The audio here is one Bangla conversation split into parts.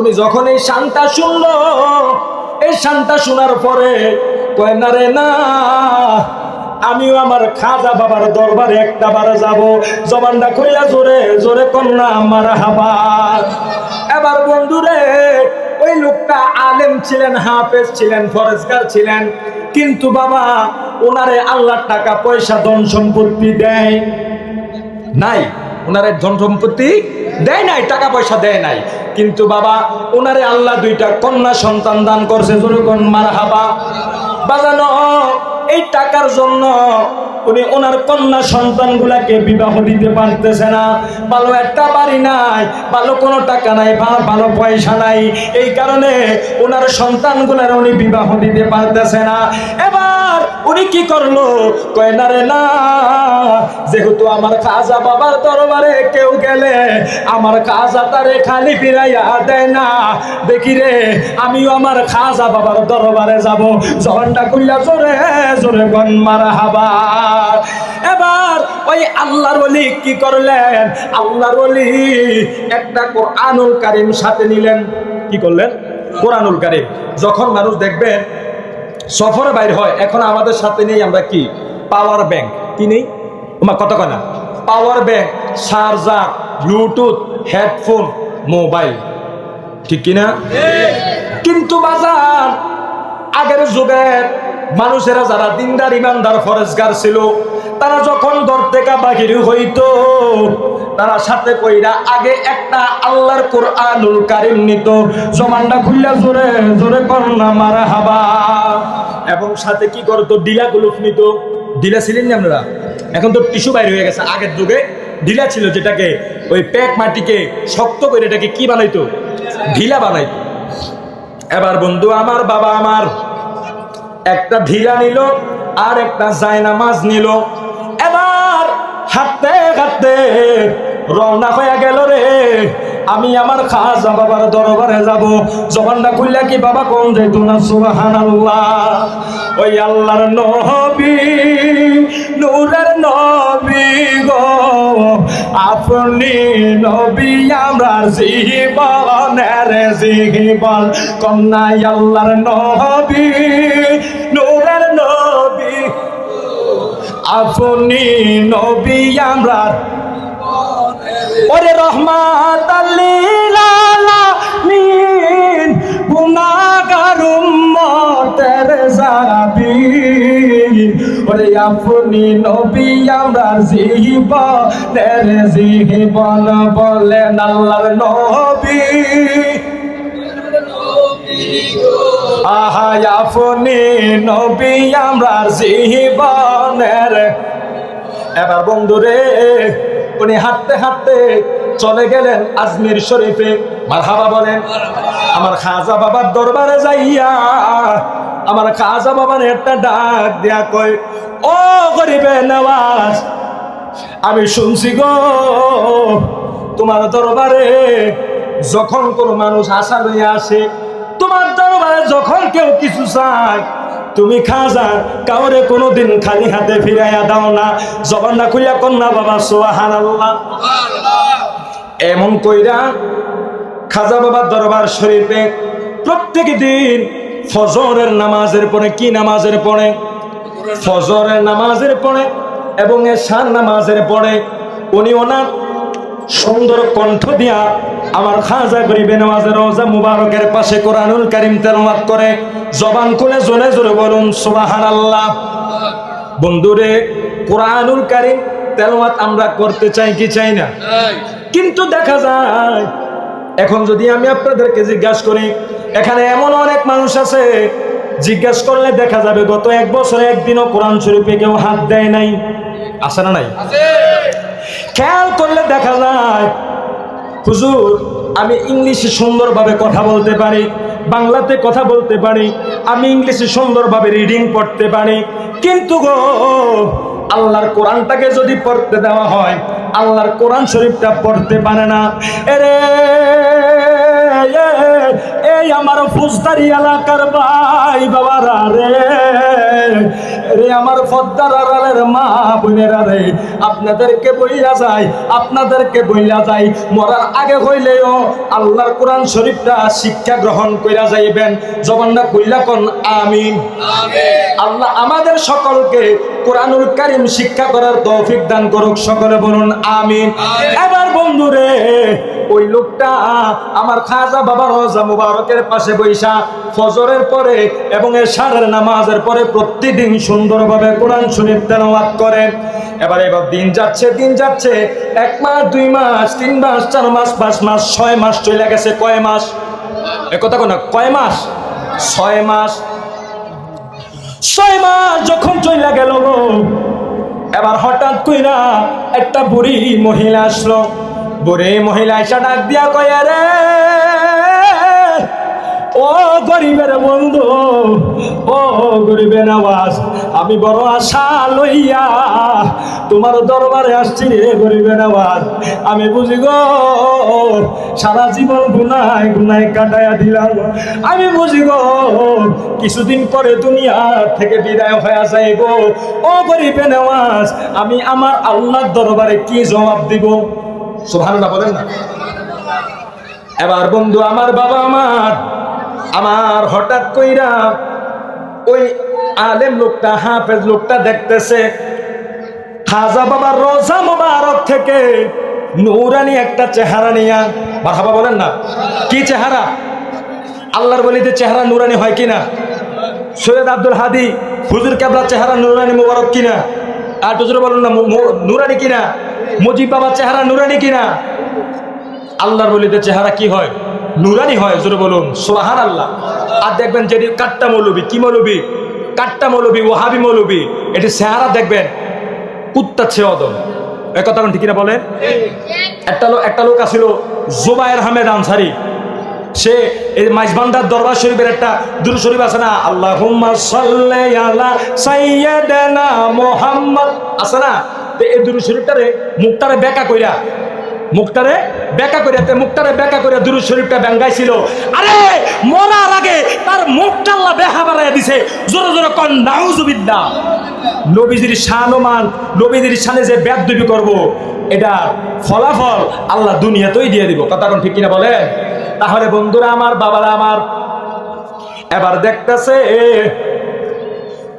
উনি যখন এই শানটা শুনলো, এই শান্তা শোনার পরে কয়, না রে, না, আমিও আমার খাজা বাবার দরবারে একটা বার যাব। জবানটা খুইলা জোরে জোরে কন্যা আমার হাবার এবার বন্ধুরে, ওই লোকটা আলেম ছিলেন, হাফেজ ছিলেন, ফরেজগার ছিলেন। কিন্তু বাবা ওনারে আল্লাহর টাকা, পয়সা, ধন সম্পত্তি দেয় নাই। ওনারে ধন সম্পত্তি দেয় নাই, টাকা পয়সা দেয় নাই। কিন্তু বাবা ওনারে আল্লাহ দুইটা কন্যা সন্তান দান করছে। মার হাবা বাজানো, এই টাকার জন্য উনি ওনার কন্যা সন্তানগুলাকে বিবাহ দিতে পারতেছে না। ভালো একটা বাড়ি নাই, ভালো কোনো টাকা নাই ভালো পয়সা নাই। এই কারণে ওনার সন্তানগুলার উনি বিবাহ দিতে পারতেছে না। এবার উনি কি করল? কয়, না রে, না। যেহেতু আমার খাজা বাবার দরবারে কেউ গেলে, আমার খাজা তারে খালি ফিরাইয়া দেয় না। দেখি রে, আমিও আমার খাজা বাবার দরবারে যাব। জবানটা কইলা জোরে জোরে গন মারা হাবা। এবার ওই আল্লাহর ওলি কি করলেন? আল্লাহর অলি একটা কোরআনুল কারিম সাথে নিলেন। কি করলেন? কোরআনুল কারিম। যখন মানুষ দেখবেন সফরে বাইর হয় এখন আমাদের সাথে নেই আমরা কি? Power bank. কি নেই? তোমার কত কনা power bank charger bluetooth headphone mobile. ঠিক কিনা? কিন্তু বাজার আগের যুগের মানুষেরা যারা দিনদার ইমানদার ফরেজগার ছিল, তারা যখন দর থেকে বাহির হইতো, তারা সাথে কইরা আগে একটা আল্লাহর কোরআনুল কারিম নিত। জমানটা খুললা জোরে জোরে কন্যা মারা হাবা এবং সাথে কি করতো ডিলা গুলুফ নিত। ডিলা ছিলেন না আপনারা? এখন তো টিস্যু বাইর হয়ে গেছে। আগের যুগে ঢিলা ছিল যেটাকে, ওই প্যাক মাটিকে শক্ত করে এটাকে কি বানাইতো? ঢিলা বানাইতো। এবার বন্ধু, আমার বাবা আমার একটা ঢিলা নিল আর একটা জায়নামাজ নিল। এবার হাঁটতে হাঁটতে রওনা হয়ে গেল রে। আমি আমার খাজা বাবার দরবারে যাব। জবানটা খুললে কি বাবা কোন যেত না সুবাহান আল্লাহ ওই আল্লাহর নবী, নূরের নবী আপনি নবী, আমরা জীবনের জীবন কন্যাই আল্লাহর নবী, নূরের নবী। আপনি নবী, আমরা ওরে রহমাত গুনাহগার উম্মতের যাবি ওরে আপনি নবী আহা এবার বন্ধুরে, উনি হাঁটতে হাঁটতে চলে গেলেন আজমির শরীফে। মারহাবা বলেন, আমার খাজা বাবার দরবারে যাইয়া আমার খাজা বাবার একটা ডাক দেয়া কয়, ও গরিবে নওয়াজ আমি শুনছি গো, তোমার দরবারে যখন কোনো মানুষ আশা লইয়া আসে, তোমার দরবারে যখন কেউ কিছু চায়, তুমি খাজা, কাউরে কোনোদিন খালি হাতে ফিরাইয়া দাও না। জবান না খুলিয়া কন্যা বাবা সোহান আল্লাহ এমন কইরা খাজা বাবার দরবার শরীফে প্রত্যেক দিন ফজরের নামাজের পরে কি নামাজের পরে? ফজরের নামাজের পরে এবং এশার নামাজের পরে উনি ওনার সুন্দর কণ্ঠ দিয়া আমার খাজা গরিবে নামাজের রোজা মুবারকের পাশে কোরআনুল কারিম তেলাওয়াত করে জবান খুলে জোরে জোরে বলুন সুবহানাল্লাহ। বন্ধুরে কোরআনুল কারিম তেলাওয়াত আমরা করতে চাই কি চাই না? কিন্তু দেখা যায় এখন যদি আমি আপনাদেরকে জিজ্ঞাসা করি এখানে এমন অনেক মানুষ আছে জিজ্ঞাসা করলে দেখা যাবে গত এক বছরে একদিনও কোরআন শরীফে কেউ হাত দেয় নাই। আছে না নাই? খেয়াল করলে দেখা যায় হুজুর আমি ইংলিশে সুন্দরভাবে কথা বলতে পারি বাংলাতে কথা বলতে পারি আমি ইংলিশে সুন্দরভাবে রিডিং পড়তে পারি। কিন্তু গো আল্লাহর কোরআনটাকে যদি পড়তে দেওয়া হয় আল্লাহর কোরআন শরীফটা পড়তে পারে না। এরে! এই আমার ফুজদারি এলাকার ভাই বাবারা রে। রে আমার ফদ্দার আড়ালের মা বোনেরা রে আপনাদেরকে বইলা যায় আপনাদেরকে বইলা যায় মরার আগে হইলেও আল্লাহর কোরআন শরীফটা শিক্ষা গ্রহণ কইরা যাইবেন। জবানটা কইলা কোন আমিন। আল্লাহ আমাদের সকলকে কোরআনুল কারিম শিক্ষা করার তৌফিক দান করুক সকলে বলুন আমিন। এবার বন্ধুরে ওই লোকটা আমার খাজা বাবা রোজা মুবারকের পাশে বৈশা ফজরের পরে এবং এশারের নামাজের পরে প্রতিদিন সুন্দরভাবে কোরআন শরীফ তেলাওয়াত করে। এবার এবার দিন যাচ্ছে দিন যাচ্ছে। এক মাস, দুই মাস, তিন মাস, চার মাস, পাঁচ মাস, ছয় মাস চলে গেছে, কয় মাস? এ কথা কোন কয় মাস? ছয় মাস। ছয় মাস যখন চলে গেল এবার হঠাৎ কইরা একটা বুড়ি মহিলা আসলো। বুড়ি মহিলা এসে ডাক দিয়া কয় রে ও গরিবের বন্ধু, ও গরিবের আওয়াজ আমি বড় আশা লইয়া তোমার দরবারে আসছি রে গরিবের আওয়াজ আমি বুঝি গো, সারা জীবন গুনায় গুনায় কাটাইয়া দিলাম। আমি বুঝি গো, কিছুদিন পরে দুনিয়া থেকে বিদায় হয়ে যাইব ও গরিবের আওয়াজ আমি আমার আল্লাহর দরবারে কি জবাব দিব? সুবহানাল্লাহ বলেন না। এবার বন্ধু, আমার বাবা আমার আমার হঠাৎ কইরা ওই আলেম লোকটা, হাফেজ লোকটা দেখতেছে, খাজা বাবার রোজা মোবারক থেকে নূরানি একটা চেহারা নিয়া, বাহাবা বলেন না, কি চেহারা? আল্লাহর বলিতে চেহারা নুরানি হয় কিনা? সৈয়দ আব্দুল হাদি, হুজুর কেবলা চেহারা নুরানি মোবারক কিনা? আর হুজুর বলুন না নুরানি কিনা? মুজিব বাবার চেহারা নুরানি কিনা? আল্লাহর বলিতে চেহারা কি হয়? নুরানি হয়, জোরে বলুন। সোহান আল্লাহ আর দেখবেন যেটি কাট্টা মৌলবী, কি মৌলবি? কাট্টা মৌলবি ওহাবি মৌলবি। এটি চেহারা দেখবেন, কুত্তা ছে অদম। এ কথা ঠিক কিনা বলেন? একটা লোক একটা লোক আছিল জুবায়ের আহমেদ আনসারি। সে মাইজবান্দার দরবার শরীফের একটা দুরু শরীফ আছে না? আল্লাহ মুহাম্মদ। আছে না? এই দুরু শরীফটারে মুখটারে বেকা কইরা, মুখটারে বেকা করিয়া তে মুখটারে বেকা করিয়া দুরু শরীফটা ব্যাঙ্গাইছিল আরে, মরার আগে তার মুখটা আল্লাহ বেহা বাড়াইয়া দিছে। জোরে জোরে কন নাউজুবিল্লাহ নবীজির শানমান নবীজির শানে যে বেদবি করব, এটা ফলাফল আল্লাহ দুনিয়াতেই দিয়ে দিব। কথা কোন ঠিক কিনা বলেন? তাহলে বন্ধুরা আমার, বাবারা আমার, এবার দেখতেছে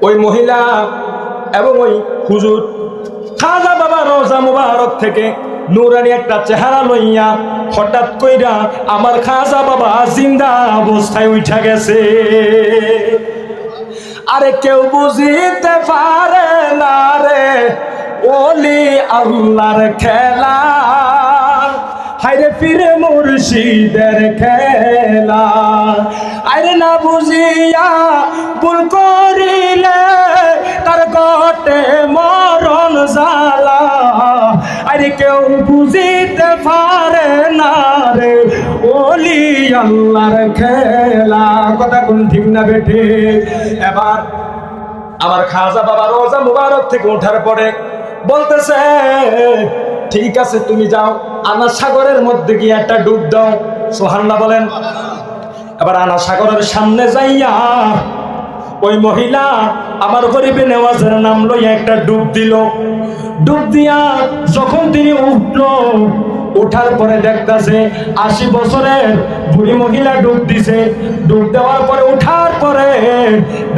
ওই মহিলা এবং ওই হুজুর, খাজা বাবা রোজা মুবারক থেকে নুরানি একটা চেহারা লইয়া হঠাৎ কইরা, আমার খাজা বাবা জিন্দা অবস্থায় উঠা গেছে। আরে কেউ বুঝিতে পারে না রে, ওলি আল্লাহর খেলা। হাইরে ফিরে মুর্শিদের খেলা। আরে না বুঝিয়া ভুল করিলে তার গটে মরণ জালা কেউ বুঝিতে পারে না রে। ওলি আল্লাহর খেলা। কথা কোন ঠিক না বেঠে এবার আমার খাজা বাবা রোজা মুবারক থেকে ওঠার পরে বলতেছে, ঠিক আছে, তুমি যাও। আনা সাগরের মধ্যে গিয়ে একটা ডুব দাও। সোহান্না বলেন। এবার আনা সাগরের সামনে যাইয়া ওই মহিলা আমার গরিবে নেওয়াজের নাম লইয়া একটা ডুব দিল। ডুব দিয়া যখন তিনি উঠল, উঠার পরে দেখতাছে আশি বছরের বুড়ি মহিলা ডুব দিছে। ডুব দেওয়ার পরে, উঠার পরে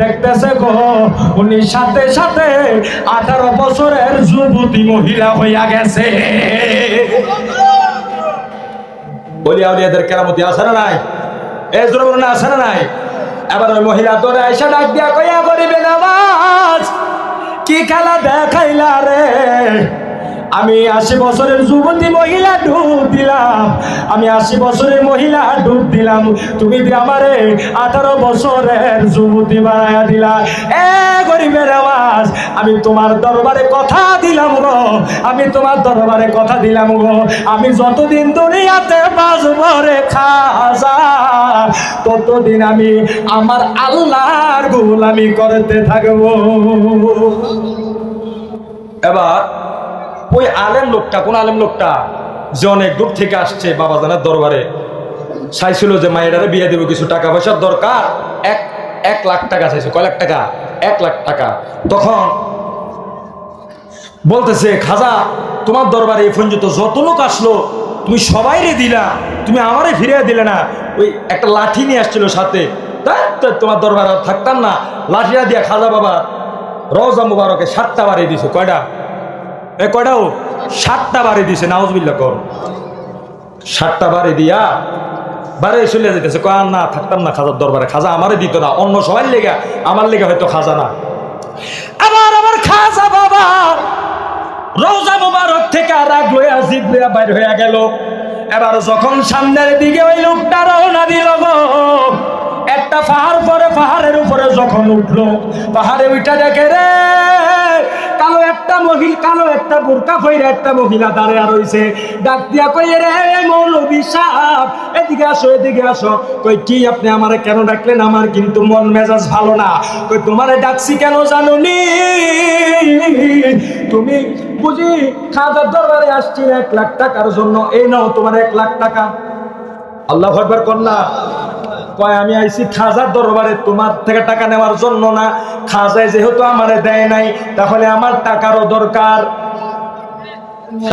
দেখতেছে গো, উনি সাথে সাথে আঠারো বছরের যুবতী মহিলা হইয়া গেছে। বলি, আউলিয়াদের কেরামতি আছে না নাই? এ জোরে বলুন আছে না নাই? এবার ওই মহিলা তোর এসে ডাক দিয়া কইয়া করিবে নামাজ কি খেলা দেখাইলা রে? আমি আশি বছরের যুবতী মহিলা ডুব দিলাম। আমি আশি বছরের মহিলা ডুব দিলাম। তুমি আমারে আঠারো বছরের যুবতী বানায়া দিলা। এ গরিবের আওয়াজ, আমি তোমার দরবারে কথা দিলাম গো। আমি তোমার দরবারে কথা দিলাম গো। আমি যতদিন দুনিয়াতে বাঁচব খাজা, ততদিন আমি আমার আল্লাহর গোলামি করতে থাকব। এবার ওই আলেম লোকটা, কোন আলেম লোকটা? যে অনেক দূর থেকে আসছে বাবা জানার দরবারে। চাইছিল যে মায়েরারে বিয়ে দেবো, কিছু টাকা পয়সার দরকার। এক এক লাখ টাকা চাইছে। কয় লাখ টাকা? এক লাখ টাকা। তখন বলতেছে, খাজা, তোমার দরবারে এই পর্যন্ত যত লোক আসলো, তুমি সবাইরে দিলা, তুমি আমারে ফিরিয়ে দিলে না। ওই একটা লাঠি নিয়ে আসছিল সাথে। তোমার দরবার আর থাকতাম না। লাঠিটা দিয়া খাজা বাবা রওজা মুবারকে সাতটা বাড়িয়ে দিছে। কয়টা? এ কয়টাও সাতটা বাড়ি দিছে নাউজবিল্লা কর। সাতটা বাড়ি দিয়া বারে চলে যেতেছে কয় না, থাকতাম না খাজার দরবারে। খাজা আমারে দিত না, অন্য সবাই লেগে, আমার লেগে হয়তো খাজা না। আবার আমার খাজা বাবা, রোজা মুবারক থেকে রাগ লইয়া জিবরিয়া বাইর হইয়া গেল। এবার যখন সামনের দিকে ওই লোকটা রওনা দিল একটা পাহাড় পরে পাহাড়ের উপরে যখন উঠল, পাহাড়ে উঠা দেখে রে কালো একটা মহিলা, কালো একটা বোরকা পইরা একটা মহিলা দাঁড়িয়ে রইছে ডাক দিয়া কই রে মৌলবী সাহেব, এদিকে আসো এদিকে আসো। কই, কি আপনি আমারে কেন ডাকলেন? আমার কিন্তু মন মেজাজ ভালো না। কই, তোমারে ডাকছি কেন জানুনি? তুমি বুঝি খাজার দরবারে আসছি এক লাখ টাকার জন্য। এই নাও তোমার এক লাখ টাকা। আল্লাহ একবার কন্যা কয়, আমি আইছি খাজার দরবারে, তোমার থেকে টাকা নেওয়ার জন্য না। খাজায় যেহেতু আমারে দেয় নাই, তাহলে আমার টাকারও দরকার।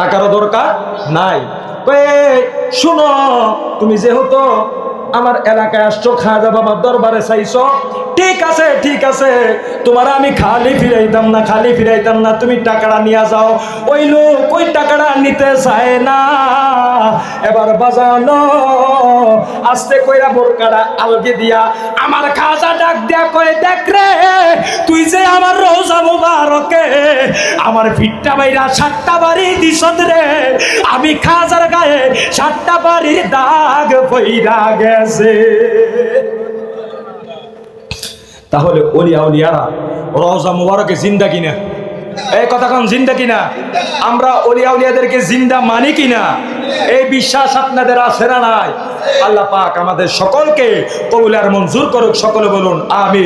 টাকারও দরকার নাই। শুনো, তুমি যেহেতু আমার এলাকায় আসছো খাজা বাবার দরবারে চাইছো। ঠিক আছে ঠিক আছে। তোমার আমি খালি ফিরাইতাম না, খালি ফিরাইতাম না। তুমি টাকাটা নিয়ে যাও। ওই লোক ওই টাকাটা নিতে চায় না। এবার বাজানো, আস্তে কইরা বোরকাটা আলগে দিয়া আমার খাজা ডাক দিয়া কয়ে, দেখ রে, তুই যে আমার রোজা মুবারকে, আমার ভিটটা বাইরা সাতটা বাড়ি দিছত রে। আমি খাজার গায়ে সাতটা বাড়ির দাগ বইরা গেছে তাহলে অলিয়া অলিয়ারা রোজা মুবারকে জিন্দা কিনা? এই কথা কোন জিন্দা কিনা? আমরা অলিয়া উলিয়াদেরকে জিন্দা মানি কিনা? এই বিশ্বাস আপনাদের আছে না নাই? আল্লাহ পাক আমাদের সকলকে কবুলার মঞ্জুর করুক, সকলে বলুন আমি